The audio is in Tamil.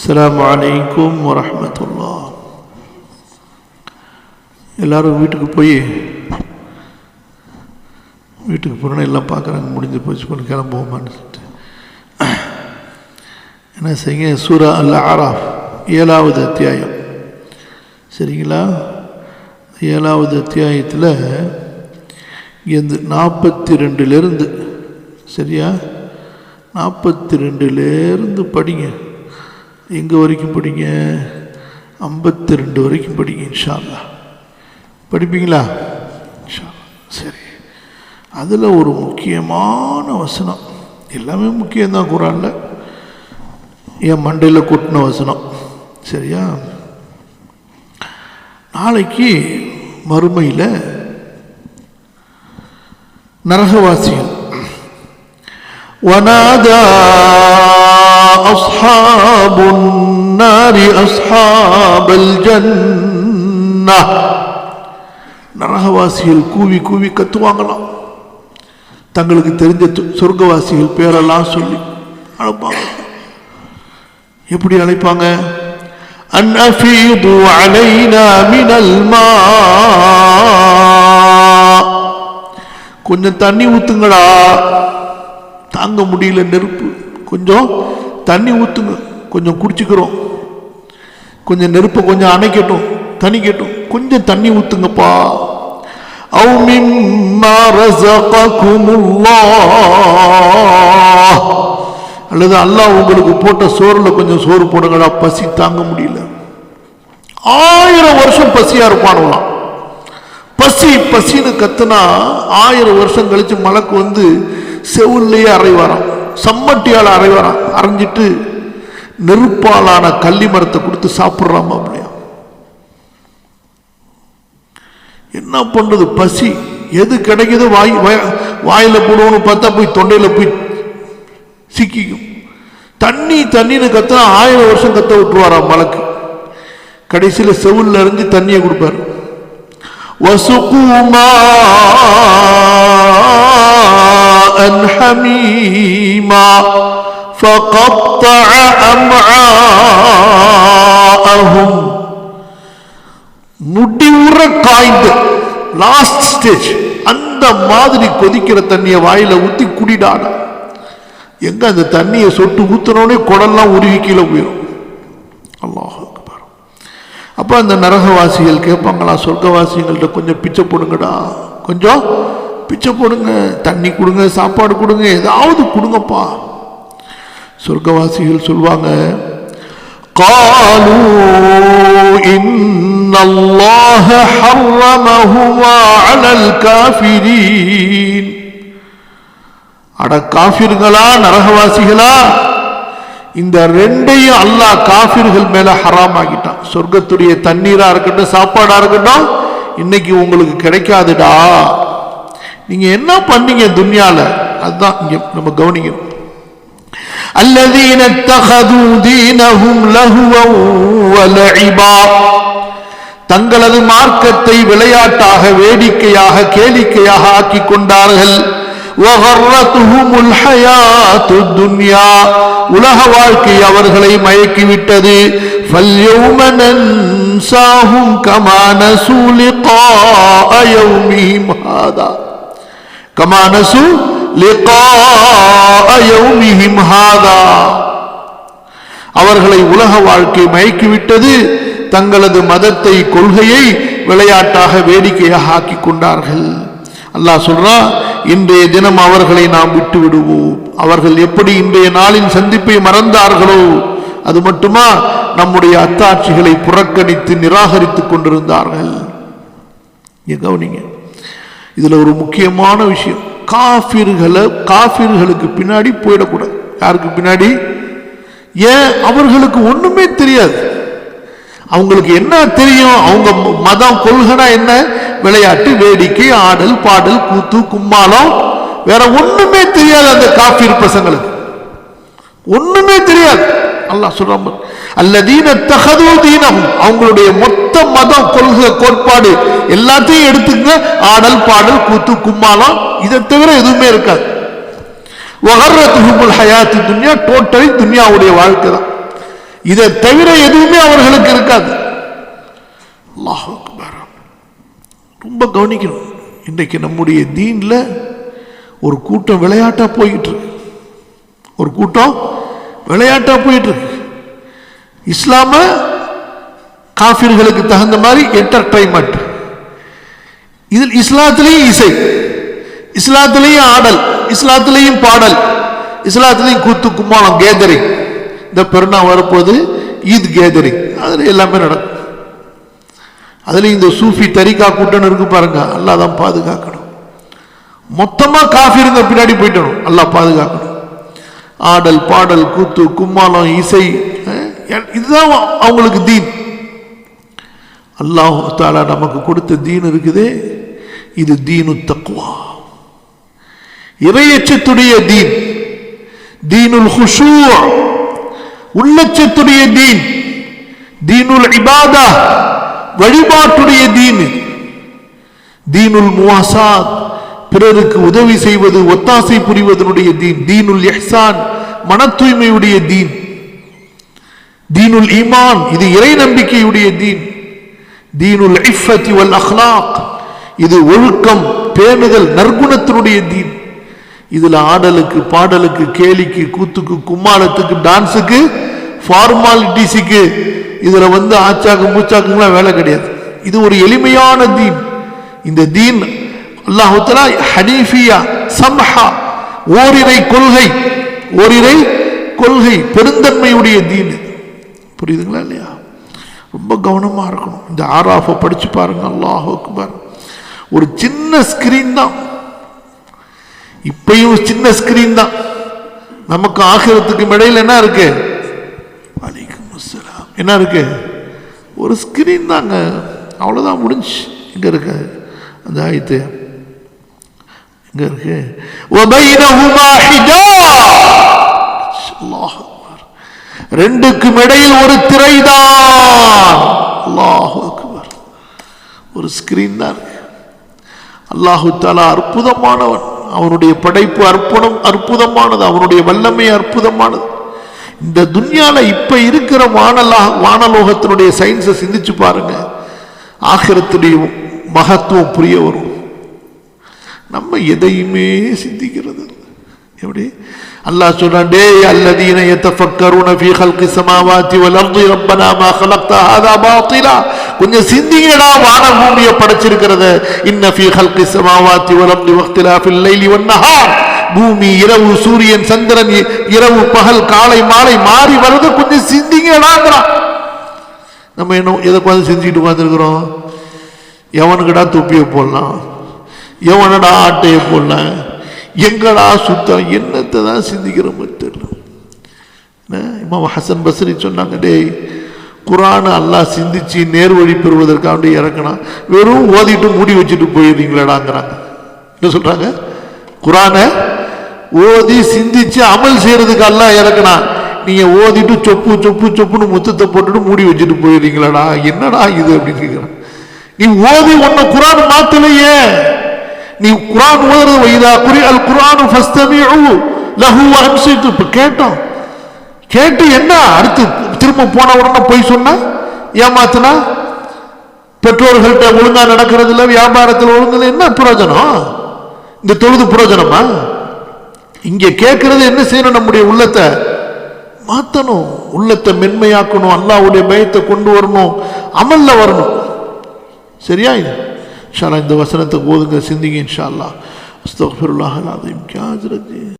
அஸ்லாம் வலைக்கும் வரமத்துல்லா எல்லோரும் வீட்டுக்கு போய் வீட்டுக்கு போனால் எல்லாம் பார்க்குறாங்க முடிஞ்சு போச்சு போன கிளம்புவோமான்னு சொல்லிட்டு. என்ன செய்யுங்க? சூரா அல் ஆராஃப் ஏழாவது அத்தியாயம். சரிங்களா? ஏழாவது அத்தியாயத்தில் இங்கேருந்து நாற்பத்தி ரெண்டுலேருந்து சரியா? நாற்பத்தி ரெண்டுலேருந்து படிங்க. எங்கே வரைக்கும் படிங்க? ஐம்பத்தி ரெண்டு வரைக்கும் படிங்க இன்ஷால்லா படிப்பீங்களா? சரி. அதில் ஒரு முக்கியமான வசனம். எல்லாமே முக்கியம்தான் குரானில். என் மண்டையில் கொட்டின வசனம். சரியா? நாளைக்கு மறுமையில் நரகவாசிகள் ونادى أصحاب النار أصحاب الجنة நரகவாசிகள் கூவி கூவி கத்துவாங்களாம் தங்களுக்கு தெரிஞ்ச து- சொர்க்கவாசிகள் பேரெல்லாம் சொல்லி அழைப்பாங்க எப்படி அழைப்பாங்க அன் அஃபீது அலைனா மினல் மா கொஞ்சம் தண்ணி ஊத்துங்கடா தாங்க முடியல நெருப்பு. கொஞ்சம் தண்ணி ஊற்றுங்க கொஞ்சம் குடிச்சுக்கிறோம். கொஞ்சம் நெருப்பை கொஞ்சம் அணைக்கட்டும். தணிக்கட்டும். கொஞ்சம் தண்ணி ஊற்றுங்கப்பா அவு மிம்மா ரஸககுமுல்லாஹ். அல்லது அல்லாஹ் உங்களுக்கு போட்ட சோறில் கொஞ்சம் சோறு போடுங்கடா. பசி தாங்க முடியல. ஆயிரம் வருஷம் பசியாக இருப்பானுலாம். பசி பசின்னு கத்துனா ஆயிரம் வருஷம் கழிச்சு மலக்கு வந்து செவுல்லையே அரைவாராம் சம்மட்டியால் அரைவாராம் அரைஞ்சிட்டு நெருப்பாலான கள்ளி மரத்தை கொடுத்து சாப்பிட்றாமா அப்படியா என்ன பண்ணுறது பசி. எது கிடைக்குதோ? வாய் வாயில் போடுவோன்னு பார்த்தா போய் தொண்டையில் போய் சிக்கிக்கும். தண்ணி தண்ணின்னு கத்தா ஆயிரம் வருஷம் கத்த விட்டுருவாராம் மலக்கு. கடைசியில் செவுல்ல இருந்து தண்ணியை கொடுப்பார். வசுகுமா ماء حميما فقطع أمعاءهم முடிவுற காய்ந்து லாஸ்ட் ஸ்டேஜ் அந்த மாதிரி கொதிக்கிற தண்ணியை வாயில ஊத்தி குடிடாட எங்க அந்த தண்ணியை சொட்டு ஊத்துனோடனே குடல்லாம் உருகி கீழே போயிடும் அல்லாஹ் அக்பர் அப்போ அந்த நரகவாசிகள் கேட்பாங்களா சொர்க்கவாசிகள்கிட்ட கொஞ்சம் பிச்சை போடுங்கடா கொஞ்சம் பிச்சை போடுங்க தண்ணி கொடுங்க சாப்பாடு கொடுங்க ஏதாவது கொடுங்கப்பா சொர்க்கவாசிகள் சொல்லுவாங்க قالوا إن الله حرمهما على الكافرين அட காஃபிர்களா நரகவாசிகளா இந்த ரெண்டையும் அல்லாஹ் காஃபிர்கள் மேல ஹராம் ஆகிட்டான் சொர்க்கத்துடைய தண்ணீரா இருக்கட்டும் சாப்பாடா இருக்கட்டும் இன்னைக்கு உங்களுக்கு கிடைக்காதுடா நீங்க என்ன பண்ணீங்க துன்யால அதுதான் இங்க நம்ம கவனிக்கணும் الذين اتخذوا دينهم لهوا ولعبا தங்களது மார்க்கத்தை விளையாட்டாக வேடிக்கையாக கேளிக்கையாக ஆக்கிக் கொண்டார்கள் وغرتهم الحياة الدنيا உலக வாழ்க்கை அவர்களை மயக்கிவிட்டது فاليوم ننساهم كما نسوا لقاء يومهم هذا كما نسوا لقاء يومهم هذا அவர்களை உலக வாழ்க்கை மயக்கிவிட்டது தங்களது மதத்தை கொள்கையை விளையாட்டாக வேடிக்கையாக ஆக்கிக் கொண்டார்கள் அல்லாஹ் சொல்றா இன்றைய தினம் அவர்களை நாம் விட்டு விடுவோம் அவர்கள் எப்படி இன்றைய நாளின் சந்திப்பை மறந்தார்களோ அது மட்டுமா நம்முடைய அத்தாட்சிகளை புறக்கணித்து நிராகரித்துக் கொண்டிருந்தார்கள் இங்க கவனிங்க இதில் ஒரு முக்கியமான விஷயம். காஃபிர்களை காஃபிர்களுக்கு பின்னாடி போயிடக்கூடாது. யாருக்கு பின்னாடி? ஏன்? அவர்களுக்கு ஒன்றுமே தெரியாது. அவங்களுக்கு என்ன தெரியும்? அவங்க ம- மதம் கொள்கைனா என்ன? விளையாட்டு வேடிக்கை ஆடல் பாடல் கூத்து கும்மாளம். வேற ஒண்ணுமே தெரியாது அந்த காஃபிர் பசங்களுக்கு. ஒண்ணுமே தெரியாது. அல்லாஹ் சொல்றான் அல்ல அல்லதீன தகது தீனம் அவங்களுடைய மொத்த மதம் கொள்கை கோட்பாடு எல்லாத்தையும் எடுத்துங்க ஆடல் பாடல் கூத்து கும்மாளம் இதை தவிர எதுவுமே இருக்காது. வகர்ரத்துஹுமுல் ஹயாத்து துன்யா டோட்டலி துன்யாவுடைய வாழ்க்கை தான். இதை தவிர எதுவுமே அவர்களுக்கு இருக்காது. ரொம்ப கவனிக்கணும். இன்றைக்கு நம்முடைய தீன்ல ஒரு கூட்டம் விளையாட்டா போயிட்டு இருக்கு. ஒரு கூட்டம் விளையாட்டாக போயிட்டு இருக்கு. இஸ்லாம காஃபிர்களுக்கு தகுந்த மாதிரி என்டர்டைன்மெண்ட் இதில் இஸ்லாத்திலையும் இசை. இஸ்லாத்திலையும் ஆடல். இஸ்லாத்திலையும் பாடல். இஸ்லாத்திலையும் கூத்து கும்மாளம் கேதரிங் இந்த பெருநா வரப்போது ஈத் கேதரிங் அதில் எல்லாமே நடக்கும். அதுலேயும் இந்த சூஃபி தரிகா கூட்டம் இருக்கு பாருங்க. அல்லாஹ் தான் பாதுகாக்கணும். மொத்தமாக காஃபி இருந்த பின்னாடி போயிட்டணும் அல்லாஹ் பாதுகாக்கணும். ஆடல் பாடல் கூத்து கும்மாளம் இசை இதுதான் அவங்களுக்கு தீன். அல்லாஹ் தாலா நமக்கு கொடுத்த தீன் இருக்குது. இது தீனு தக்குவா இறையச்சத்துடைய தீன். தீனுல் ஹுஷூ உள்ளச்சத்துடைய தீன். தீனுல் இபாதா. வழிபாட்டுடைய தீன். தீனுல் முவாசாத். பிறருக்கு உதவி செய்வது ஒத்தாசை புரிவதனுடைய தீன் தீனுல் எஹ்சான் மன தூய்மையுடைய தீன். தீனுல் ஈமான் இது இறை நம்பிக்கையுடைய தீன். தீனுல் இஃபத்தி வல் அஹ்லாக் இது ஒழுக்கம் பேணுதல் நற்குணத்தினுடைய தீன். இதுல ஆடலுக்கு பாடலுக்கு கேலிக்கு கூத்துக்கு கும்மாளத்துக்கு டான்ஸுக்கு ஃபார்மாலிட்டிஸுக்கு இதுல வந்து ஆச்சாக்கு மூச்சாக்குங்களாம் வேலை கிடையாது. இது ஒரு எளிமையான தீன். இந்த தீன் அல்லாஹு ஹனீஃபியா சம்ஹா ஓரிரை கொள்கை ஓரிரை கொள்கை பெருந்தன்மையுடைய தீன் இது. புரியுதுங்களா இல்லையா? ரொம்ப கவனமாக இருக்கணும். இந்த ஆராஃபை படித்து பாருங்க அல்லாஹ் அக்பர். ஒரு சின்ன ஸ்கிரீன் தான். இப்பையும் சின்ன ஸ்கிரீன் தான். நமக்கு ஆகிறதுக்கு இடையில் என்ன இருக்கு? வலைக்கும் அஸ்ஸலாம். என்ன இருக்கு? ஒரு ஸ்கிரீன் தாங்க. அவ்வளோதான் முடிஞ்சு. இங்கே இருக்கு அந்த ஆயத்து. இங்க இருக்கு. ரெண்டுக்கும் இடையில் ஒரு திரை தான் ஒரு ஸ்கிரீன் தான் அல்லாஹு தாலா அற்புதமானவன். அவனுடைய படைப்பு அற்புதம் அற்புதமானது. அவனுடைய வல்லமை அற்புதமானது. இந்த துன்யால இப்போ இருக்கிற வானலா வானலோகத்தினுடைய சயின்ஸை சிந்திச்சு பாருங்க. ஆகிரத்துடைய மகத்துவம் புரிய வரும். நம்ம எதையுமே சிந்திக்கிறது எப்படி? அல்லாஹ் சொல்றான் டேய் அல்லதீன யத்தஃக்கருன ஃபீ ஹல்கி சமாவாத்தி வல் அர்தி ரப்பனா மா ஹலக்த ஹாதா பாத்திலா. கொஞ்சம் சிந்திங்கடா வானபூமியை படைச்சிருக்கிறத. இன்ன ஃபீ ஹல்கி சமாவாத்தி வல் அர்தி வக்திலாஃபில் லைலி வன் நஹார். பூமி இரவு சூரியன் சந்திரன் இரவு பகல் காலை மாலை மாறி வர்றது கொஞ்சம் சிந்திங்கடாங்கிறான் நம்ம என்ன எதை உட்காந்து செஞ்சுக்கிட்டு உட்காந்துருக்குறோம் எவனுக்கடா தொப்பியை போடலாம்? எவனடா ஆட்டையை போடலாம் எங்கடா சுத்தம்? என்னத்தை தான் சிந்திக்கிறோமோ தெரியல. என்ன? இமாம் ஹசன் பஸ்ரி சொன்னாங்க டேய் குரானை அல்லாஹ் சிந்திச்சு நேர்வழி பெறுவதற்காக இறக்கணும் வெறும் ஓதிட்டு மூடி வச்சுட்டு போயிடுறீங்களாடாங்கிறாங்க. என்ன சொல்றாங்க? குரானை ஓதி சிந்திச்சு அமல் செய்யறதுக்கு அல்லா இறக்கணும் நீங்க ஓதிட்டு சொப்பு சொப்பு சொப்புன்னு முத்தத்தை போட்டுட்டு மூடி வச்சுட்டு போயிடுறீங்களாடா. என்னடா இது அப்படின்னு கேட்குறான் நீ ஓதி உன்னை குரான் மாத்தலையே. நீ குரான் ஓதுறது வைதா குறி அல் குரான் ஃபஸ்தமிஉ லஹு அன்சித்து இப்ப கேட்டோம் கேட்டு என்ன? அடுத்து திரும்ப போன உடனே போய் சொன்னா ஏமாத்துனா? பெற்றோர்கள்ட்ட ஒழுங்கா நடக்கிறது இல்லை வியாபாரத்தில் ஒழுங்கு என்ன பிரயோஜனம்? இந்த தொழுது பிரயோஜனமா? இங்க கேட்கறது என்ன செய்யணும்? நம்முடைய உள்ளத்தை மாற்றணும் உள்ளத்தை மென்மையாக்கணும். அல்லாவுடைய பயத்தை கொண்டு வரணும். அமல்ல வரணும். சரியா ஷாலா இந்த வசனத்தை ஓதுங்க சிந்திங்க இன்ஷா அல்லாஹ் அஸ்தக்ஃபிருல்லாஹ் அல் அஸீம் கியா